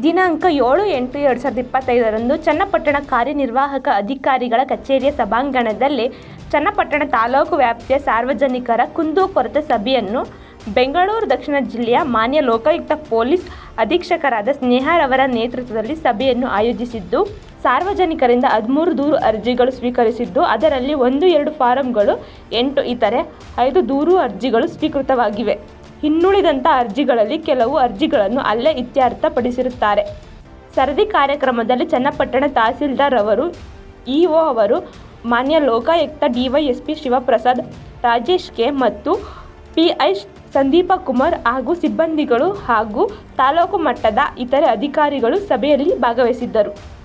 ದಿನಾಂಕ ಏಳು ಎಂಟು ಎರಡು ಸಾವಿರದ ಇಪ್ಪತ್ತೈದರಂದು ಚನ್ನಪಟ್ಟಣ ಕಾರ್ಯನಿರ್ವಾಹಕ ಅಧಿಕಾರಿಗಳ ಕಚೇರಿಯ ಸಭಾಂಗಣದಲ್ಲಿ ಚನ್ನಪಟ್ಟಣ ತಾಲೂಕು ವ್ಯಾಪ್ತಿಯ ಸಾರ್ವಜನಿಕರ ಕುಂದುಕೊರತೆ ಸಭೆಯನ್ನು ಬೆಂಗಳೂರು ದಕ್ಷಿಣ ಜಿಲ್ಲೆಯ ಮಾನ್ಯ ಲೋಕಾಯುಕ್ತ ಪೊಲೀಸ್ ಅಧೀಕ್ಷಕರಾದ ಸ್ನೇಹರವರ ನೇತೃತ್ವದಲ್ಲಿ ಸಭೆಯನ್ನು ಆಯೋಜಿಸಿದ್ದು, ಸಾರ್ವಜನಿಕರಿಂದ ಹದಿಮೂರು ದೂರು ಅರ್ಜಿಗಳು ಸ್ವೀಕರಿಸಿದ್ದು, ಅದರಲ್ಲಿ ಒಂದು ಎರಡು ಫಾರಂಗಳು, ಎಂಟು ಇತರೆ ಐದು ದೂರು ಅರ್ಜಿಗಳು ಸ್ವೀಕೃತವಾಗಿವೆ. ಇನ್ನುಳಿದಂಥ ಅರ್ಜಿಗಳಲ್ಲಿ ಕೆಲವು ಅರ್ಜಿಗಳನ್ನು ಅಲ್ಲೇ ಇತ್ಯರ್ಥಪಡಿಸಿರುತ್ತಾರೆ. ಸರದಿ ಕಾರ್ಯಕ್ರಮದಲ್ಲಿ ಚನ್ನಪಟ್ಟಣ ತಹಸೀಲ್ದಾರ್ ಅವರು ಇಒ ಅವರು, ಮಾನ್ಯ ಲೋಕಾಯುಕ್ತ ಡಿವೈಎಸ್ಪಿ ಶಿವಪ್ರಸಾದ್, ರಾಜೇಶ್ ಕೆ ಮತ್ತು ಪಿಐ ಸಂದೀಪ ಕುಮಾರ್ ಹಾಗೂ ಸಿಬ್ಬಂದಿಗಳು ಹಾಗೂ ತಾಲೂಕು ಮಟ್ಟದ ಇತರೆ ಅಧಿಕಾರಿಗಳು ಸಭೆಯಲ್ಲಿ ಭಾಗವಹಿಸಿದ್ದರು.